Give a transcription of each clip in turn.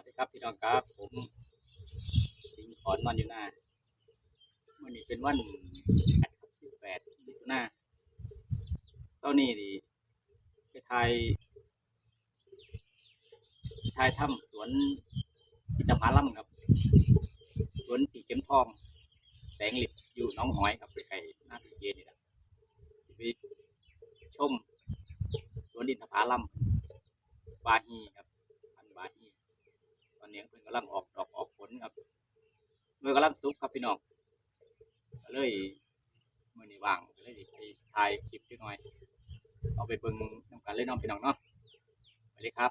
วัสดีครับพี่น้องครับ ผมสิงห์ขอนมันอยู่หน้าวันนี้เป็นวันที่แปดมิถุนาเจ้านี่ดิไปไทยไทยถ้ำสวนอินทผลัมครับ สวนปีเข็มทอง แสงหลิบอยู่น้องหอยครับใกลหน้าปีเจนี่แหละไปชมสวนอินทผลัมบาฮีครับ เนนี้เพิ่นกำลังออกดอกออกผลครับเมื่อกำลังสุกครับพี่น้องก็เลยมื่อนี้ว่างก็เลยไปถ่ายคลิปนิดหน่อย เอาไปเบิ่งนำกันเลยเน้องพี่น้องเนาะไปเลยครับ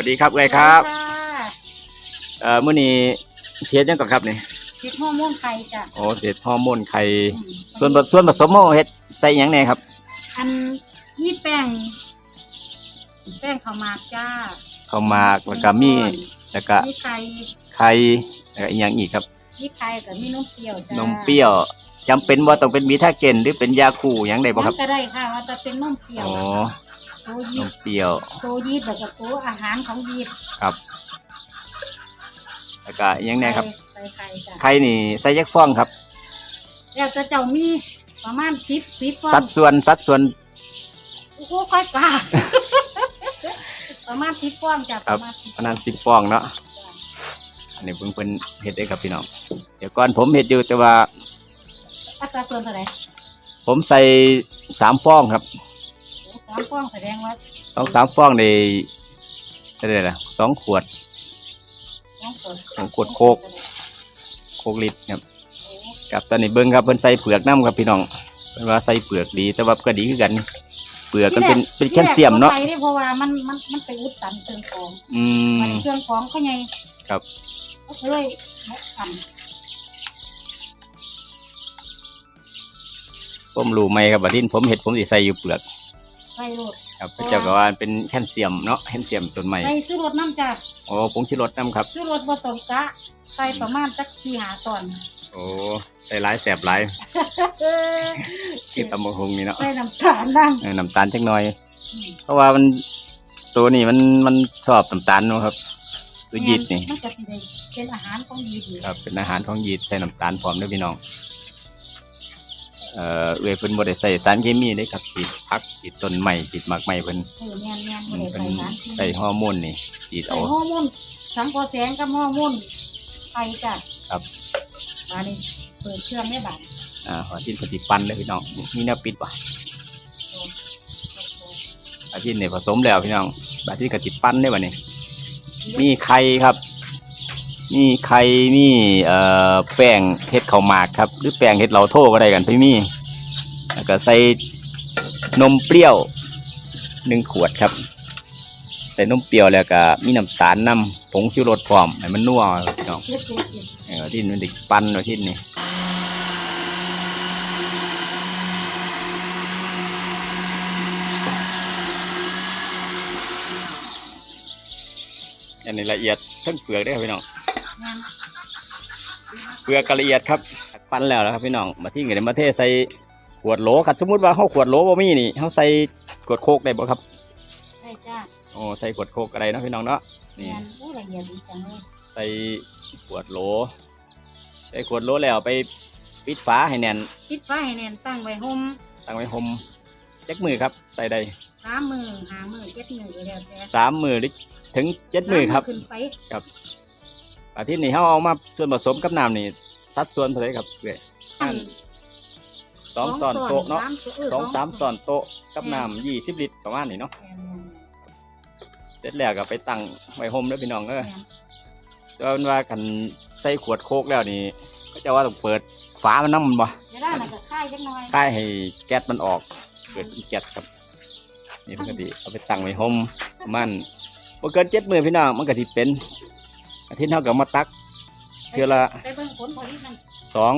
วัสดีครับเอ้ยครับค่ะเอ่อมื้อนี้เชียร์ยังก่อนครับนี่เห็ดห่อม่วงไข่จ้ะโอ้เด็ดฮอร์โมนไข่อืมส่วนผส่วนผสมของเฮ็ดใส่หยังแหน่ครับ อันนี่แป้ง แป้งข้าวหมากจ้าข้าวหมากแล้วก็มีแล้วก็มีไข่ไข่แล้วก็อีกอย่างอีกครับ มีไข่กับมีนมเปรี้ยวจ้านมเปรี้ยวจำเป็นว่าต้องเป็นบีทาเกนหรือเป็นยาคูหยังได้บ่ครับก็ได้ค่ะว่าจะเป็นนมเปรี้ยวอ๋อโตนยีมเปรี้ยวโตยีดแล้วก็โตอาหารของยีดครับแล้วก็อีกอยังแน่ครับใส่ไข่จ้ะไข่นี่ใส่ยักฟองครับ แล้วจะเจ้ามีประมาณสิบสิบฟองสัดส่วนสัดส่วน โอ้โหค่อยกล้า ประมาณสิบฟองจ้ะคปรับ ระมาณสิบประมาณสิบฟองเนาะอันนี้เพิ่งเป็นเฮ็ดได้ครับพี่น้อง เดี๋ยวก่อนผมเฮ็ดอยู่แต่ว่าอัตราส่วนเท่าไหร่ผมใส่สามฟองครับสามฟองแสดงว่าต้องสามฟองในอะไรล่ะสองขวดสองขวดสองขวดโคก โคกลิตรครับกับตอนนี้เบิ้งครับเพิ่นใส่เปลือกน้ำครับพี่น้องเพิ่นว่าใส่เปลือกดีแต่ว่าก็ดีคือกัน เปลือกมันเป็นเป็นแคลเซียมเนาะที่แรกบ่ใส่เพราะว่ามันมันมันไปอุดตันเครื่องกรองอืมันมเครื่องกรองเขาไงครับ ก็เลยบดตันผมรู้ไหมครับว่าที่ผมเห็ดผมสิใส่อยู่เปลือกใส่รถครับพระเจ้าก็ว่าเป็นแคลเซียมเนาะแคลเซียมต้นใหม่ใส่ซื้อรถน้ำจ้ะโอ้ผงชูรสน้ำครับซื้อรถบ่ต้องกะใส่ประมาณจักสี่หาตอนโอ้ใส่หลายแสบหลายคือตำบักหงนี่เนาะใส่น้ำตาลนั่งเออน้ำตาลจักหน่อย เพราะว่ามันตัวนี้มันมันชอบน้ำตาลเนาะครับตัวยีดนี่มันก็สิได้เป็นอาหารของยีดอยู่ครับเป็นอาหารของยีดใส่น้ำตาลพร้อมเด้วยพี่น้อง เอ่อเวยเพิ่นบ่ได้ใส่สารเคมีเด้ครับฉีดพักฉีดต้นใหม่ฉีดหมากใหม่เพิ่นเออแม่นแม่นอืบ่มได้เพิ่นใส่สารเคมีใส่ฮอร์โมนนี่ฉีดใส่เอา ฮอร์โมนสังเคราะห์แสงกับฮอร์โมนไข่จ้ะครับ มานี่เปิดเครื่องแม่บาดอ่าหอทินปฏิปันเลยพี่น้องมีแนวปิดว่ะอาทิตย์นี่ผสมแล้วพี่น้องอาทิตย์กติปั้นได้บ่เนี่ยมีไข่ครับ มีไข่มีเอ่อแป้งเฮ็ดข้าวหมากครับ หรือแป้งเฮ็ดเหลาโทก็ได้กันพี่มีแล้วก็ใส่นมเปรี้ยวหนึ่งขวดครับ ใส่นมเปรี้ยวแล้วก็มีน้ำตาลน้ำผงชูรสพร้อมให้มันนัวพี่น้องเออที่มันเด็กปั้นเอาที่นี่อันนี้ละเอียดทั้งเปลือกได้อครับพี่น้องงาน เปลือกก็ละเอียดครับ ปั้นแล้วนะครับพี่น้องมาที่เงินมาเทใส่ขวดโหลครับสมมติว่าเขาขวดโหลบ่มีนี่เขาใส่ขวดโคกได้บ่ครับได้จ้าโอ้ใส่ขวดโคกอะไรเนาะพี่น้องเนาะนี่งานอู้ละเอียดดีจังเลยใส่ขวดโหลใส่ขวดโหลแล้วไปปิดฝาให้แน่นปิดไฟให้แน่นตั้งไว้ห่มตั้งไว้ห่มจักมือครับ ใส่ได้สามมือหามือเจ็ดมือก็แล้วแต่สามมือหรือถึงเจ็ดมือครับ ขึ้นไป อาทิตย์นี้เขาเอามาส่วนผสมกับน้ำนี่สัดส่วนเท่าไหรครับเว้ยอันสองซ้อนโต๊ะเนาะสมเสองสามซ้อนโต๊ะกับน้ำยี่สิบลิตรประมาณนี้เนาะแม่นเสร็จแล้วก็ไปตั้งไว้ห่มแล้วพี่น้องเออแม่นแต่ว่ามันว่ากันใส่ขวดโคกแล้วนี่ก็จะว่าต้องเปิดฝามันน้ำมันบ่จะได้มันก็ค่ายจังหน่อยค่ายให้แก๊สมันออกเกิดเป็นแก๊สครับนี่ปกติเอาไปตั้งไว้ห่มประมันบ่เกินเจ็ดมือพี่น้องมันก็สิเป็น อาทิตย์เท่ากับมาตัก เทือละ ไปเบิ่งผลผลิตมันสอง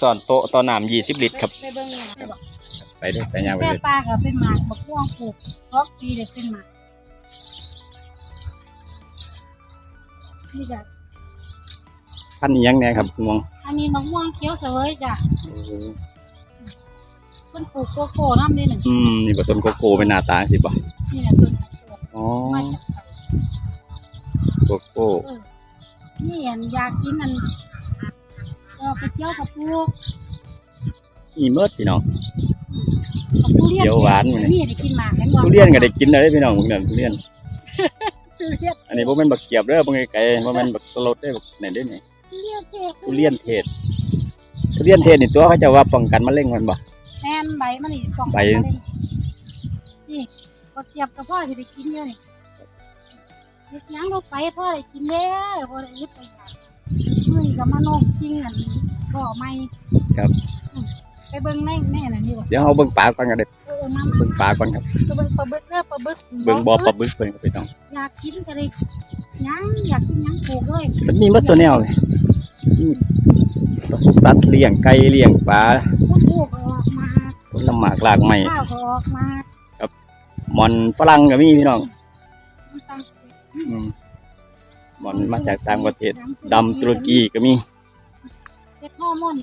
สอนโต๊ะต่อน้ำยี่สิบลิตรครับ ไปเบิ่งเนี่ยไปเด้อไปยาวไปแม่เลยปลาก็เป็นหมากบักม่วงปลูกรอกปีเด็ดเป็นหมากนี่จ้ะพันธุ์อิหยังเนี่ยครับคุณมองอันนี้มะม่วงเขียวเสวยจ้ะต้นปลูกโกโก้น้ำนี่หนึ่งอืมนี่ก็ต้นโกโก้เป็นหน้าตาสิบ่นี่แหละต้นปลูกอ๋อมาจากไทย โกโก้นี่อันอยากกินอันเออไปเที่ยวกับปลูกอีเมิดพี่น้อง กับทุเรียนเขียวหวานมื้อนี้ นี่ได้กินหมากเห็นบ่ทุเรียนก็ได้กินเลยพี่น้องพวกนั้นทุเรียน ทุเรียนอันนี้บ่แม่นบักเกียบเด้อบ่ไกลๆบ่แม่นบักสลดเด้อบักไหนเด้อนี่ทุเรียนเทศทุเรียนเทศทุเรียนเทศนี่ตัวเขาจะว่าป้องกันมะเร็งมันบ่ แม่นใบมันนี่สองใบ นี่ก็เจียบกับพ่อที่ได้กินเยอะนี่ เฮ็ดหยังก็ไปพ่อได้กินแล้วพ่อได้ยึดไปอยากมื้อนี้ก็มาโนกจริงอันก็ไม่ครับ อืมไปเบิ่งแม่แม่น่ะนี่บ่เดี๋ยวเฮาเบิ่งปลาก่อนก็ได้เออมาเบิ่งปลาก่อนครับๆไปเบิ่งปลาบึกเด้อปลาบึกเบิ่งบ่อปลาบึกเพิ่นก็พี่น้องอยากกินก็เลยหยังอยากกินหยังปลูกเลยมันมีหมดตัวแนวเลยมีปศุสัตว์เลี้ยงไก่เลี้ยงปลาก็ปลูกออกมาผลหมากหลากไม้ข้าวก็ออกมาหมอนฝรั่งก็มีพี่น้องมันตั้ง มหมอนมาจากต่างประเทศดำตุรกีก็มีเฮ็ดฮอร์โมน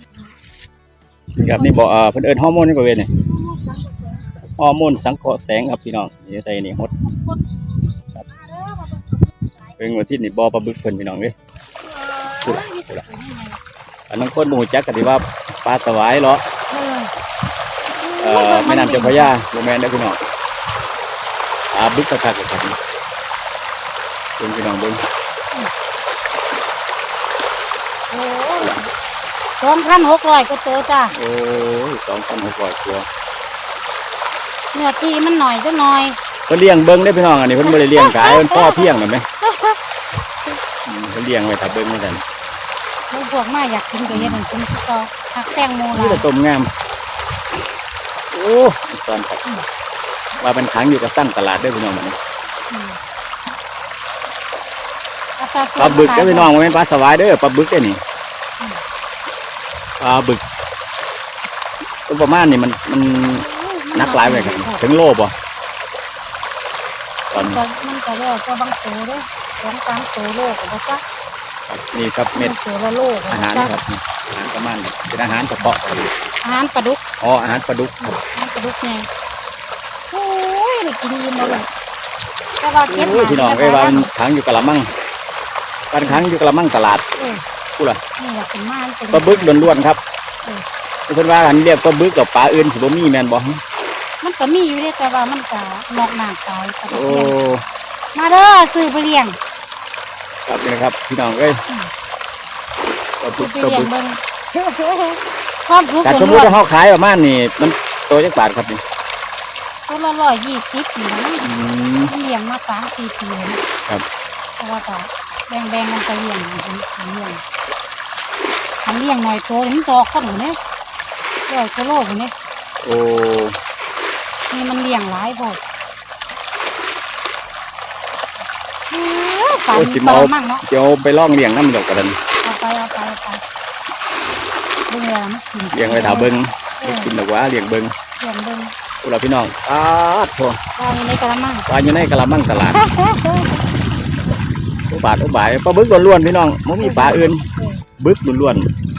ครับนี่บอกเอ่อเพิ่นเอิ้นฮอร์โมนนี่ก็เว้ยนี่ฮอร์โมนสังเคราะห์ฮอร์โมนสังเคราะห์แสงครับพี่น้องนี่ใส่นี่ฮดคนมาเด้อมาเบิ่งเบิ่งว่าที่นี่บอปลาบึกเพิ่นพี่น้องเด้เอ้ยมีแต่ตัวนี้ไงอันนั้นคนบ่ฮู้จักก็สิว่าปลาสวายเหรอเออเอ่อแม่นำเจ้าพระยาบ่แมนเด้พี่น้องปลาบึกคักๆครับ เบิ่งพี่น้องเบิ่งโอ้สองพันหกร้อยก็โตจ้าโอ้ย2,600ตัวเนื้อที่มันหน่อยจะหน่อยเพิ่นเลี้ยงเบิ่งได้อพี่น้องอันนี้เพิ่นบ่ได้เลี้ยงขายเพิ่นพ่อเพียงนั่นไหมอืมเพิ่นเลี้ยงไว้ถ้าเบิ่งเหมือนกันลูกพวกมาอยากกินก็เฮ็ดให้กินคือเก็หักแตงโมนี่ล่ะแต่ต้มงามโอ้ตอนครับว่าเป็นขังอยู่กับสร้างตลาดเด้วยพี่น้องมันอืมอัตราส่วน ปลาบึกเด้อพี่น้องมันเป็นปลาสวายเด้อปลาบึกเด้อนี่ปลาบึกตัวประมาณนี่มันมันนักหลายเลยครับถึงโลบ่ตอนมันก็มันก็แล้วก็บางโตเด้อสองสามโตโลก็บ่จักนี่ครับเม็ดโตละโลก็อาบ่หารจักครับอาหารประมาณนี้เป็นอาหารเฉพาะครับอาหารปลาดุกอ๋ออาหารปลาดุกครับอาหารปลาดุกไงโอ้ยได้กินอิ่มแล้วเลยแต่ว่าเก็บโอ้ยพี่น้องเอ้ยว่ามันขังอยู่กะละมัง การขังอยู่กะละมังตลาดเออพูดล่ะนี่แหละเป็นม่านเป็นปลาบึกล้วนๆครับอืมเพิ่นว่าอันเรียกปลาบึกกับปลาอื่นสิบ่มีแม่นบ่มันก็มีอยู่เด้แต่ว่ามันก็นอกหน้าตายปลาดุโอ้กเลี้ยงมาเด้อซื้อไปเลี้ยงครับนี่นะครับพี่น้องเอ้ยอืมปลาบึซื้อกไปปลาเลี้ยบึงกเบิ่งความสุขแต่ขสอมงมุติเราว่าเฮาขายประมาณนี่มันตัวจักบาทครับนี่ตัวละร้อยยี่สิบนี่นะอืมมันเลี้ยงมาสามสี่ปีแล้วนะครับเพราะว่าก็ แบ่งแบ่งๆกันไปเลี้ยงอันอันเลี้ยงอันเลี้ยงหน่อยโตเห็นดอกคนหนูเนี่ยร้อยกิโลอยู่เนี่ยโอ้นี่มันเลี้ยงหลายพอดฝันโอ้ยสิกมาเอาระมังเนาะเดี๋ยวไปล่องเลี้ยงน้ำดอกกันเอาไปเอาไปเอาไปเบิ่งแล้วมันกินเลี้ยงไว้ถาเบิ้งเออกินดอกว่าเลี้ยงเบิ้งเลี้ยงเบิ่งพวกเราพี่น้องอ้าดโถวางอยู่ในกระมัง ปลาอยู่ในกะละมังตลาด อุบาทอุบายปลาบึกล้วนๆพี่น้องไม่มีปลาอื่นเออบึกล้วน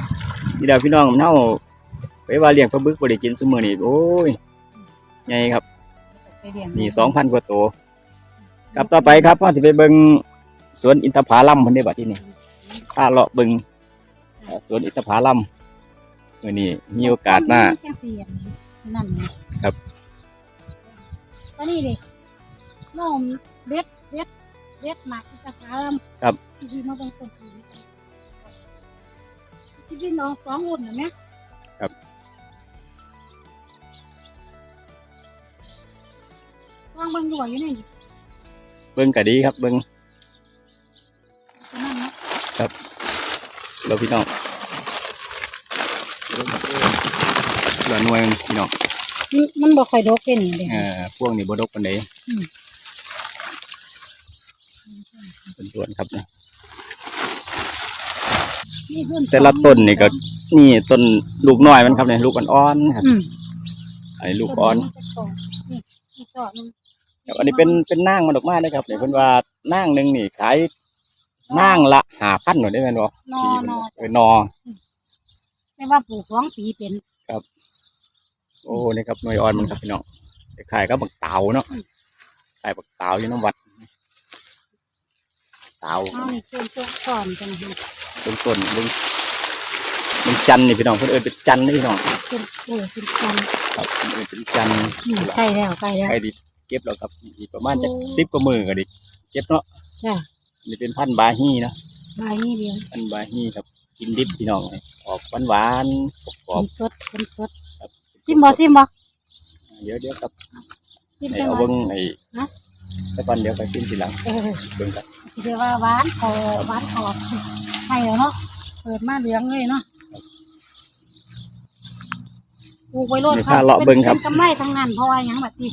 ๆนี่เดียวพี่น้องมันเฮาไปว่าเลี้ยงปลาบึกบ่ได้กินซุมื้อนี้โอ้ยใหญ่ครับไปเลี้ยงนี่2,000กว่าตัวกลับต่อไปครับพ่อสิไปเบิ่งสวนอินทผลัมเพิ่นได้บัดที่นี่ถ้าเลาะเบิ่งสวนอินทผลัมมื้อนี้มีโอกาสมาแค่เสียงนั่นนะครับก็นี่ดิน้องเด็ด เด็ดเด็ดหมากที่ตะกร้ามครับ ที่พี่มาเบิ่งต้นปีนี้ที่พี่น้องสองคนน่ะแม่ครับวางเบิ่งอยู่ว่าอยู่นี่เบิ่งก็ดีครับเบิ่งก็นั่นนะเราพี่น้องเหลือหน่วยมันพี่น้องมันมันบ่ค่อยดกเด้นี่เด้เอ่อพวกนี้บ่ดกปานใดอืม เป็นส่วนครับนะนี่เพิ่นแต่ละต้นนี่ก็นี่ต้นลูกน้อยมันครับเนี่ยลูกอ่อนๆครับอืมอันนี้ลูกอ่อนนี่นี่ต่อนึงครับอันนี้เป็นเป็นนางมันออกมาเลยครับเนี่ยเพิ่นว่านางหนึงนี่ขายนางละ5,000หน่อยได้แม่นบ่นอปีนอเออนอ แต่ว่าปลูกสองปีเป็นโอ้นี่ครับหน่วยอ่อนมันครับพี่น้องขายก็บักเตาเนาะขายบักเตาอยู่น้ำวัด เตาเอานี่เชิญตัวก่อนกันนะต้นต้นมึงมึงจันทร์นี่พี่น้องเพิ่นเอิ้นเป็นจันทร์นี่พี่น้องเป็นโอ้เป็นกันครับเพิ่นเอิ้นเป็นจันทร์อืมใกล้แล้วใกล้แล้ว ใครดิเก็บแล้วครับอีกประมาณจะโอ้ สิบกว่ามือก็ดิเก็บเนาะจ้ะนี่เป็นพันธุ์บาฮีเนาะใบนี่เดียวพันธุ์บาฮีครับกินดิบพี่น้องออกหวานหวานๆกรอบเป็นสดเป็นสดๆครับซิมบ่ซิมบ่เดี๋ยวเดี๋ยวครับ ซิมให้จังเอาหวะ เบิ้งไอ้ฮะตะปันเดี๋ยวไปซิมทีหลังเออเบิ้งกันสิ เดี๋ยวว่าหวานคอหวานคอให้แล้วเนาะเปิดมาเหลืองเลยเนาะปลูกไว้โลดนี่ถ้าเลาะเบิ้งครับเป็นกำไรทั้งนั้นเพราะว่าหยังแบบนี้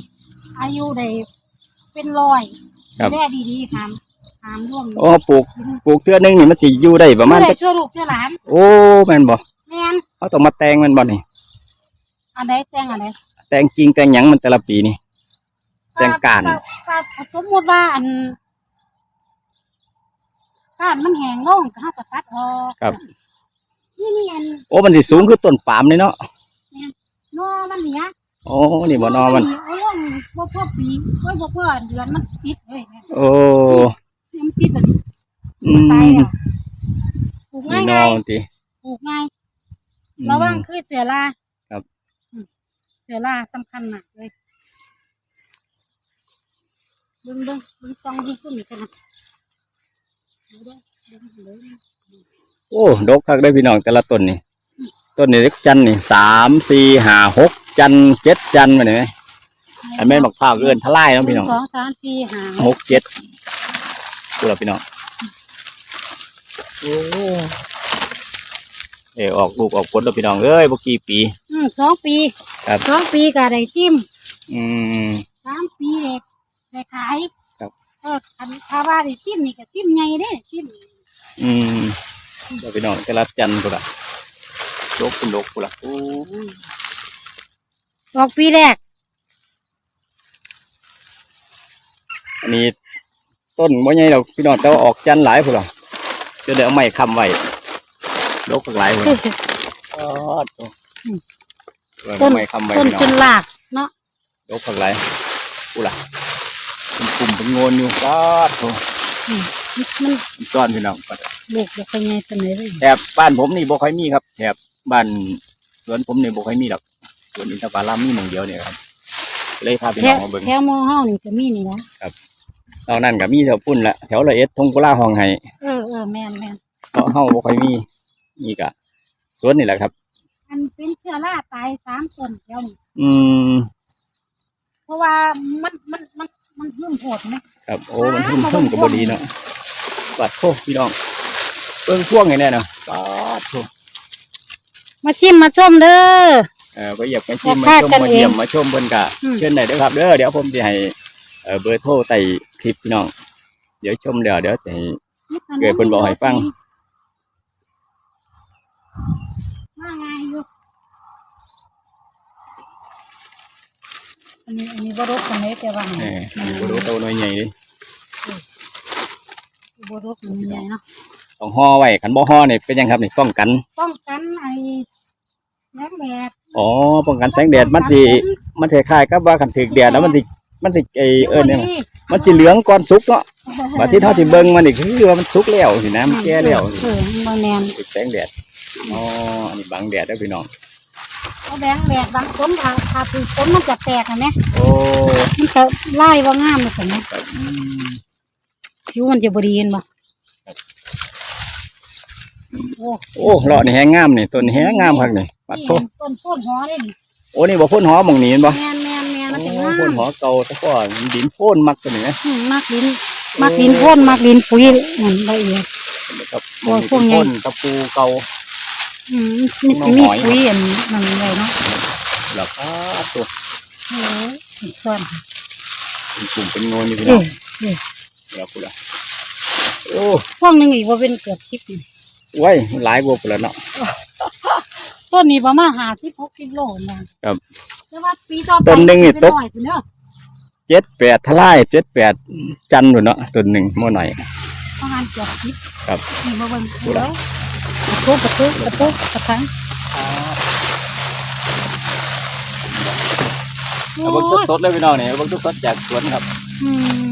อายุได้เป็นร้อยครับ แม่ดีๆหามหามร่วมโอ้ปลูกปลูกเทื่อหนึงนี่มันสิอยู่ได้ประมาณเพื่จะอช่วยลูกช่วยหลานโอ้แม่นบ่แม่นเขาต้องมาแต่งแมันบ่นี่ อันใดแจ้งอันใดแต่งกิ่งแต่งหยังมันแต่ละปีนี่แจ้งการก็สมมติว่าอัน การมันแห้งลงก็เฮาก็ตัดออกครับ นี่นี่อันโอ้มันสิสูงคือต้นปาล์มเลยเนาะนอมันเนี้ยโอ้นี่บ่นอมัน เอาลงบ่พอปีโอ้ยบ่พอเดือนมันติดเฮ้ยแม่โอ้เนี่ยมันติดแบบนี้อืตายมแล้วปลูกนี่ง่ายนอง่ายมันติ ปลูกง่ายอืมระวังคือเสือราครับ อืมเสือราสำคัญมากเลยเบิ่งเบิ่งเบิ่งซองที่ขึ้นนี่กันนะ โอ้ดกคักได้อพี่น้องแต่ละต้นนี่ต้นนี่เล็กจันนี่สามสี่ห้าหกจันเจ็ดจันมาเนี่ยอันแม่นบักพร้าวเอื้อนทลายเนาะพี่น้องสองสามสี่ห้าหกเจ็ดดูแล้วพี่น้องโอ้เออออกลูกออกผลแล้วพี่น้องเอ้ยบ่กี่ปีอืมสองปีครับสองปีก็ได้จิ้มอืมสามปีได้ได้ขายครับ เอออันถ้าว่าได้จิ้มนี่ก็จิ้มใหญ่เด้จิ้มอืมเดี๋ยวพี่น้องแต่ละจันกูละดกเป็นดกกูละโอ้ยออกปีแรก อันนี้ต้นบ่ใหญ่ดอกพี่น้องแต่ว่าออกจันหลายพุ่นล่ะจะได้เอาไม้ค้ำไว้ดกหลายพุ่นอ๋อโอ้เอาต้นไม้ค้ำไว้ต้นพี่น้จองนหลากเนาะดกหลายกูละ เป็นกลุ่มเป็นโงนอยู่ป้าดโอ้มันมันซ่อนพี่น้องลูกบ่ค่อยใหญ่ปานใดเลยแถบบ้านผมนี่บ่ค่อยมีครับแถบบ้านสวนผมนี่บ่ค่อยมีหรอกสวนอินทผลัมมีหนึ่งเดียวเนี่ยครับ เลยพาพี่แถน้อวงมาเบิ่งแถวหมอเฮานี่ก็มีนี่นะตอนนั้นก็มีแถวพุ่นละแถวละเอ็ดทงกุลาห้องไห้เออเออแม่นแม่นเพราะเฮาบ่ค่อยมีนี่ก็สวนนี่แหละครับ อันเป็นเชื้อราตายสามต้นเดียวนี่อืมเพราะว่ามันมันมัน มันหึ่มโหดไหมครับโอ้มันทุ่มทุ่มกับบดีเนาะปัดโทพี่น้องเบิ่งพ่วงไงแน่เนาะปัดโทมาชิมมาชมเด้อเออไปอยากมาชิมอยากมาชมพากันมาเยี่ยมเองมาชมเพิ่นกะอืมเชิญได้เด้อครับเด้อเดี๋ยวผมสิให้เอ่อเบอร์โทรใต้คลิปพี่น้องเดี๋ยวชมเดี๋ยวเดี๋ยวสินี่ถเกิดเพิ่นบอกให้ฟัง มาไงอยู่ อันนี้อันนี้บ่รบกันเลยแต่ว่าเออมีบ่รู้โตน้อยใหญ่เลยบ่รบมันใหญ่เนาะต้องห่อไว้คันบ่ห่อนี่เป็นหยังครับนี่ป้องกัน ป้องกันไอ้แสงแดดอ๋อ ป้องกันแสงแดดมันสิ มันคล้ายๆกับว่าคันถึกแดดแล้วมันสิ มันสิไอเอิ้นเนี่ยมันสิเหลืองก่อนสุกเนาะบัดที่เท่าที่เบิ่งมันนี่คือว่ามันสุกแล้วสินะมันแก่แล้วเออมันแมนถึกแสงแดด อ๋อ อันนี้บังแดดเด้อพี่น้อง เอาแบงแดดบางต้นถ้าถ้าปลูกต้นมันจะแตกเห็นไหมโอ้มันจะไล่ว่างามเลยเห็นไหมอืมผิวมันจะบดีเห็นบ่โอ้โอ้เลาะนี่แฮงงามนี่ต้นแฮงงามคักนี่ปัดนี่โทต้นโพดหอเลยนี่โอ้นี่บ่พ่นหอหม่องนี้เห็นบ่แมนแมนแมนมันจะโอ้งามพ่นหอเก่าแต่ก่อนดินโพ่นมักตัวนี้นะอืมมากดินมากดินโพ่นมากดินปุ๋ยนั่นละเอียดกับโอ้พวกไงพ่นตะปูเก่า อืมมันจะมีปุ๋ยอันนั่นเลยเนาะแล้วก็ตัวโอ้ยซ่อนเป็นกลุ่มเป็นโงนอยู่พี่เอน้อองเออแล้วกูละโอ้พวกหนึงอีกว่าเป็นเกือบสิบนี่ไว้มันหลายกว่ากูแล้วเนาะต้นนี้ประมาณห้าสิบหกสิบโลนะครับแต่ว่าปีต่อไปต้นหนึ่งนี่ตกเป็ร้อยพุ่นเด้อเจ็ดแปดทลายเจ็ดแปดจันทร์หนุนเนาะต้นหนึ่งมั่วหน่อยประมาณเกือบสิบครับนี่มาเบิ่งดูดูละแล้ว กระตุกกระตุกกระตุกกระทังเอาเบิ่งสดๆเลยพี่น้องนี่เอาเบิ่งสดๆจากสวนครับอืม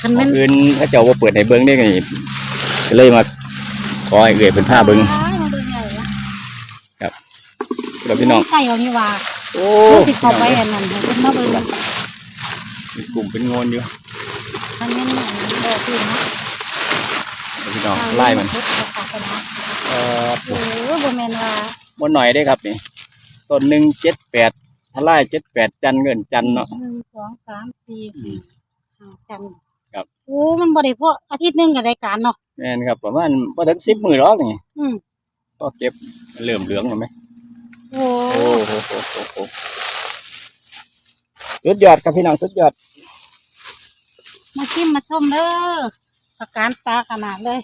คันขแม่อนงอื่นเขาเจ้าว่าเปิดให้เบิ่งได้ไงก็เลยมาขอให้เกิดเป็นผ้าเบิ่งอ้ายมาเบิ่งใหญ่ละแล้วพี่น้องไก่เอานี่ว่าโอ้ลูกสิเข้าไปอันนั้นให้เพิ่นมาเบิ่งมีกลุ่มเป็นโงนอยู่คันแม่นอันนั้นบ่คือเนาะแล้ว พี่น้องไล่มันเฮ็ดเข้าไปเนาะเอ่อโอ้ยบ่แม่นว่ามั่วหน่อยได้ครับนี่ต้นหนึ่งเจ็ดแปดทลายเจ็ดแปดจันทร์เงินจันทร์เนาะหนึ่งสองสามสี่ห้าจังครับโอ้มันบ่ได้พวกอาทิตย์หนึงก็ได้การเนาะแม่นครับประมาณบ่ถึงสิบมือหรอกนี่อืมก็เก็บเริ่มเหลืองแล้วไหมโอ้โอ้โหโหโหโหสุดยอดครับพี่น้องสุดยอดมาชิมมาชมเด้อ ประการตาขนาดเลย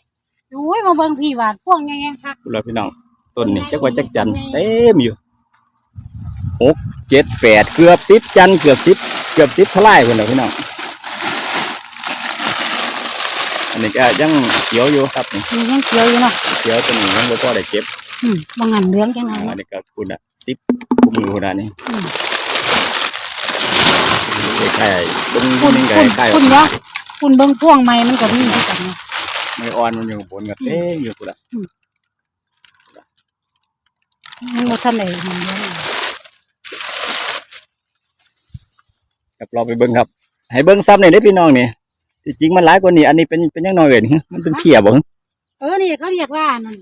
โอ้ยมาเบิ่งพี่หวานพวงแง่ๆคักคุณพี่น้องต้นนี่จักว่าจักจันทร์เต็มอยู่หกเจ็ดแปดเกือบสิบจันทร์เกือบสิบเกือบสิบทลายคนเลยพี่น้องอันนี้ก็ยังเขียวอยู่ครับนี่มียังเขียวอยู่เนาะเขียวตัวนี้ยังบ่พอได้เก็บอืมบางอันเหลืองจังไงอันนี้ก็คุณอะสิบมือคุณอะนี่อืมใกล้ๆตรงคุณนี้คุณใกล้คุณวะ คุณเบิ่งพวงใหม่มันก็มีคือกันเนาะๆไม่อ่อนมันอยู่บนกับเต้อยู่คุณอะมันบ่ทันได้มันเยอะครับเราไปเบิ้งครับ ให้เบิ้งซ้ำหน่อยได้อพี่น้องนี่ที่จริงมันหลายกว่านี้ อันนี้เป็นเป็นยังน้อยเอ่ยนี่มันเป็นเพียบ่เออนี่เขาเรียกว่านั่น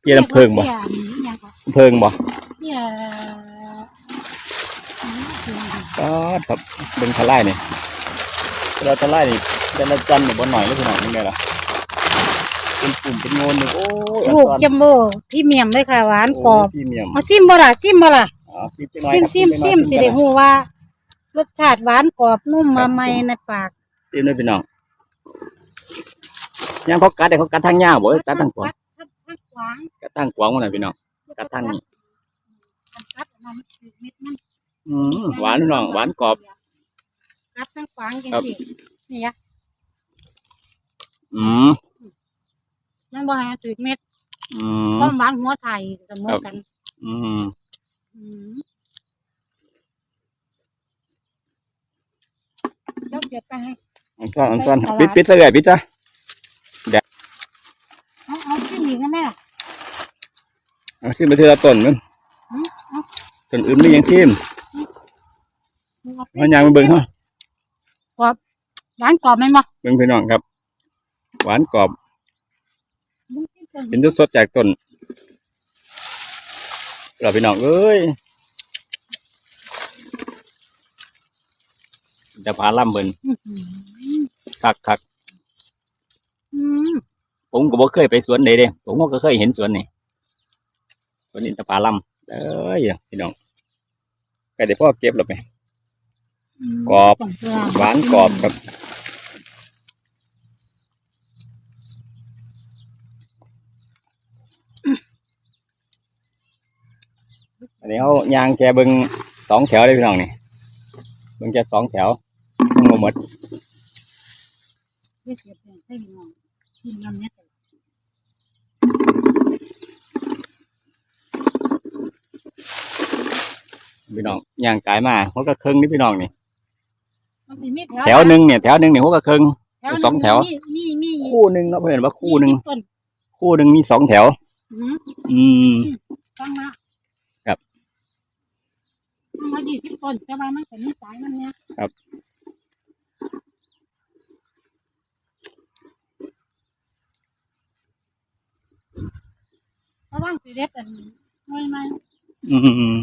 เพียลำเพิงบ่เรียกว่าเพี้ยอิหยังก็ลำเพิงบ่เพี้ยก็ครับเบิ้งทลายนี่เราทลายนี่ จันละจันนี่บ่หน่อยเลยพี่น้องนี่ไงล่ะเป็นปุ่มเป็นโงนนี่โอ้ยลูกจัมโบ้พรี่เมียมเลยค่ะหวานกรอบพรีเมียมเอาซิมบ่ล่ะซิมบ่ล่ะอ๋อซิมจังหน่อยซิมครับซิมจังหน่อยซิมสิได้ฮู้ว่ารสชาติหวานกรอบนุ่มมาใหม่ในปากซิมเลยพี่น้องยังเขากัดได้เขากัดทางยาวบ่เอ้ยกัดทางกวางกัดกัดขวางกัดทางกวางมันน่ะพี่น้องกัดทางนี้กัดอันนั้นคือเม็ดมันอืมหวานพี่น้องหวานกรอบกัดทางขวางจังครับซี่นี่ยะ อืมมันบ่ให้ถือเม็ดอืมความหวานหัวไทยเสมอกันอืมอืมเดี๋ยวเก็บไปให้อันซ้อนอันซ้อนปิดปิดเลยปิดจ้ะเอาเอาที่หนีกันแม่ เอาขึ้นไปทีละต้นนึงอืมเอา ต้นอื่นไม่ยังทิมเอาไปมันยังมาเบิ่งฮะหวานกรอบไหมนบ่เบิ่งพี่น้องครับ หวานกรอบเป็นสดๆจากต้นเราพี่น้องเอ้ยจะพาล่ำเบิ่นอื้อหือคักคักอืมผมก็บ่เคยไปสวนใดเด้ผมก็เคยเห็นสวนนี่สวนอินทผลัมเอ้ยพี่น้องก็ได้พ่อเก็บแล้วไหมกรอบหวานกรอบครับ อันนี้เขายางแกเบิงสองแถวเลยพี่น้องนี่เบิงแกสองแถวทั้งหมดเฮ็ดเสียแปลงใส่น้องกินน้ำเนี่ยแต่พี่น้องยางกายมาหัวกระเครึ่งนี่พี่น้องนี่มันสิมีแถวหนึ่งเนี่ยแถวหนึ่งเนี่ยหัวกระเครึ่งแถวสองแถวมีมีมีคู่หนึ่งเนาะเพื่อนว่าคู่หนึ่งยี่สิบต้นคู่หนึ่งมีสองแถว อืออืมฟังมาครับ ฟังมายี่สิบต้นแต่ว่ามันก็มีสายมันเนี่ยครับ ระวังสิเด็ดอันน้อยไหมอืมอืมอืม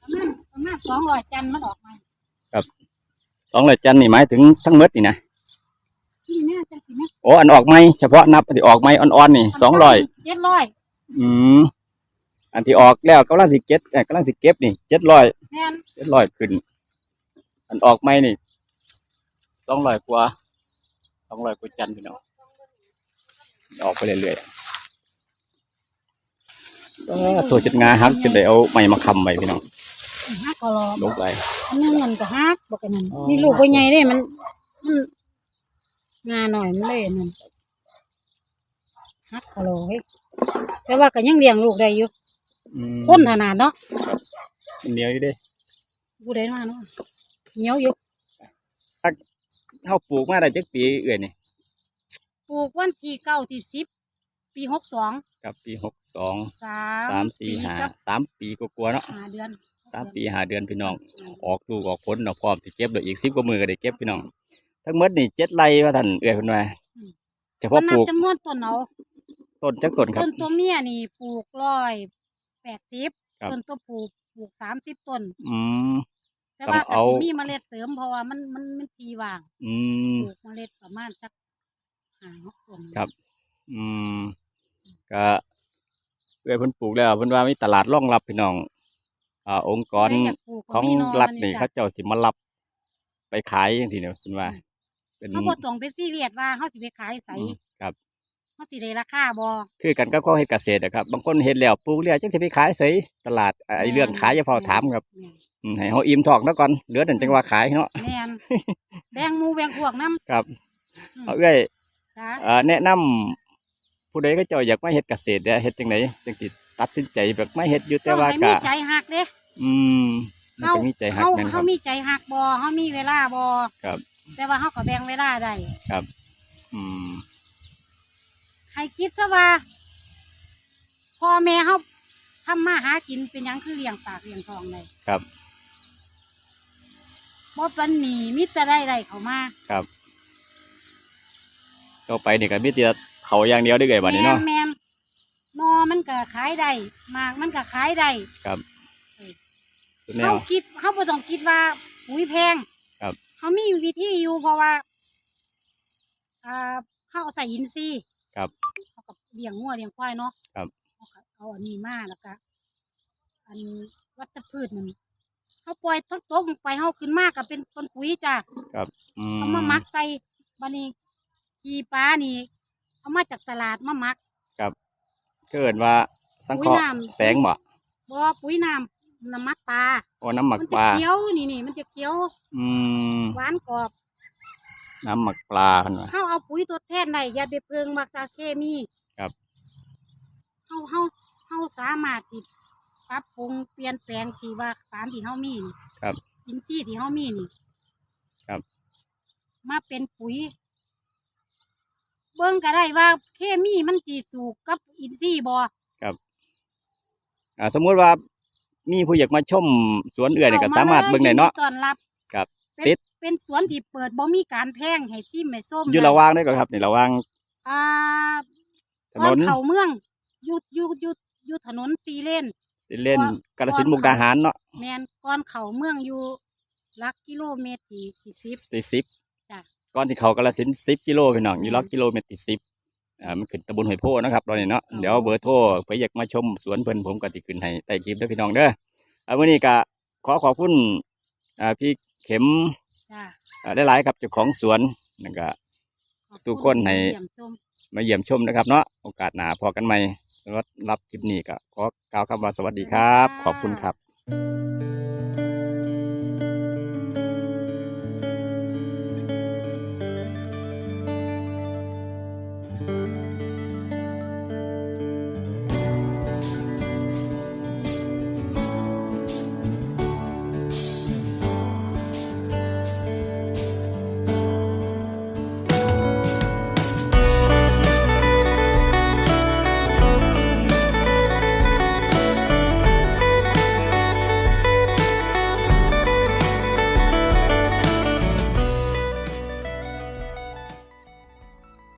ประมาณประมาณสองร้อยจันมันออกมาสองร้อยจันนี่หมายถึงทั้งหมดนี่นะที่แม่จังสิแม่โอ้อันออกไหมเฉพาะนับที่ออกไหมอ่อนๆนี่สองร้อยเจ็ดร้อย อืม อันที่ออกแล้วกำลังสิเก็บเอ่อกำลังสิเก็บนี่เจ็ดร้อยแม่นเจ็ดร้อยขึ้น อันออกไหมนี่สองร้อยกว่าสองร้อยกว่าจันพี่น้องออกไปเรื่อยๆเออตัวจัดงาฮักจะได้เอาไม้มาค้ำไว้พี่น้องฮักก็รอลงไปอันนึงมันก็ฮักบอกกันนั่นอ๋อนี่ลูกบ่ใหญ่เด้มันมันงาหน่อยมันเลยนั่นฮักก็รอเฮ้ยแต่ว่าก็ยังเลี้ยงลูกได้อยู่ อืมคนขนาดเนาะมันเหนียวอยู่เด้ผู้ใดมาเนาะเหนียวอยู่เท่าปลูกมาได้จักปีเอื่อยนี่ปลูกวันที่เก้าที่สิบปีหกสองกับปีหกสองสามสามสี่ห้ากับสามปีกว่าๆเนาะห้าเดือนสามปีห้าเดือนพี่น้อง ออกลูกออกผลเนาะพร้อมสิเก็บเดี๋ยวอีกสิบกว่ามือก็ได้เก็บพี่น้อง ทั้งหมดนี่เจ็ดไร่ว่าท่านเอื้อยเพิ่นว่าเฉก็พาะนัปบลูกจำนวนต้นเอาต้นจักต้นครับต้นตัวเมียนี่ปลูกร้อย แปดสิบครับ ต้นตัวผูปลูกสามสิบต้น อืม แต่ว่าต้องก็เอา สิมีเมล็ดเสริมเพราะว่ามันมันมันทีว่างอืม ปลูกเมล็ดประมาณสักห้าหกต้นครับ อืมก็เอื้อยเพิ่นปลูกแล้วเพิ่นว่ามีตลาดรองรับพี่น้อง อ่า องค์กร ใคอยากปลูกของก็มีเนาะรัฐมันี่จ้ะเขาเจ้าสิมารับไปขายจังซี่เนาะเพิ่นว่า เป็น เขาบ่ต้องไปซีเรียสว่าเขาสิไปขายใสอืมครับ เขาสิได้ราคาบ่คือกันก็เขาเฮ็ดเกษตรนะครับ บางคนเฮ็ดแล้วปลูกแล้วจังสิไปขายไสตลาดไอ้เรื่องขายอย่าเฝ้าถามครับแม่นอืมให้เฮาอิ่มท้องแล้วก่อนเหลือนั่นจังว่าขายเนาะแม่นแบ่งหมูแบ่งพวกน้ำครับอืมเอาเอ้อยจ้าเอ่อแนะนำผู้ใดก็เจ้าอยากมาเฮ็ดเกษตรเนี่ยเฮ็ดจังไดจังสิตัดสินใจแบบไม่เฮ็ดอยู่แต่ว่าต้องก็ให้มีใจหักเด้ อืมมันก็มีใจหักเขาแม่นคเขารับ มีใจหักบ่เขามีเวลาบ่ครับแต่ว่าเขาก็แบ่งเวลาได้อืม ให้คิดซะว่าพ่อแม่เขาทำมาหากินเป็นหยังคือเลี้ยงปากเลี้ยงท้องเลยครับ บ่ปันหนีมิตรได้ได้เขามาต่อไปนี่ก็มีแต่เขาอย่างเดียวได้อเอ้อยบัดนี้เนาะ แม่แมนนอมันก็ขายได้หมากมันก็ขายได้สุดแนเขาวคิดเขาบ่ต้องคิดว่าปุ๋ยแพงครับ เขามีวิธีอยู่เพราะว่าอ่าเขาเอาใส่อินทรีย์ ครับเขากับเลี้ยงงัวเลี้ยงควายเนาะครับเขาก็เอาอันนี้มาแล้วก็อันวัชพืชนั่นเขาปล่อยทั้งตัวลงไปเขาขึ้นมากก็เป็นต้นปุ๋ยจ้ะอืเอามาหมักใส่บันนี้ขี้ปลานี่ เอามาจากตลาดมาหมัก เกิดว่าสังเคราะห์ปุ๋ยน้ำ แสงบ่บ่ปุ๋ยน้ำน้ำหมักปลา โอ้น้ำหมักมันปจะลาเคี้ยวนี่นี่มันจะเคี้ยวอืมหวานกรอบ น้ำหมักปลาเพิ่นว่าเขาเอาปุ๋ยตัวแทนได้อย่าไปเพิงมักตาเคมีครับ เขาเขาเขาสามารถที่ปรับปรุงเปลี่ยนแปลงที่ว่าสารที่เขามีนี่ครับ อินทรีย์ที่เขามีนี่ครับ มาเป็นปุ๋ย เบิ่งก็ได้ว่าเคมีมันจีสูกกับอินทรีย์บ่อ่าสมมุติว่ามีผู้อยากมาชมสวนเอื้อยนี่ก็สามารถเบิ่งได้เนาะ ยิดีต้อนรับครับเป็นติด เป็นสวนที่เปิดบ่มีการแพงให้ซิมให้ส้มอยู่ได้ระหว่างได้ก่อนครับนี่ระหว่างอ่าถก่อนนนเข้าเมืองอยู่อยู่อยู่อยู่ถนนซีเลนสิเล่นก่อนกาฬสินธุ์มุกดาหารเนาะแมนก่อนเข้าเมืองอยู่หลักกิโลเมตรที่สี่สิบ สี่สิบจ้ะ ก่อนที่เขากาฬสินสิบกิโลพี่น้องอยู่ล็อกกิโลเมตรที่สิบอ่ามันขึ้นตำบลหอยโพธิ์นะครับตอนนี้เนาะเดี๋ยวเบอร์โทรไปอยากมาชมสวนเพิ่นผมก็ติขึ้นให้ใต้คลิปเด้อพี่น้องเด้ออ่าวันนี้ก็ขอขอบคุณอ่าพี่เข็ม จ้าอ่าหลายๆครับเจ้าของสวนนั่นก็ขอบณทุกคนให้เยี่ยมชมมาเยี่ยมชมนะครับ เนาะโอกาสหน้าพอกันใหม่สำหรับคลิปนี้ก็ขอกล่าวคำว่าสวัสดีครับ ขอบคุณครับ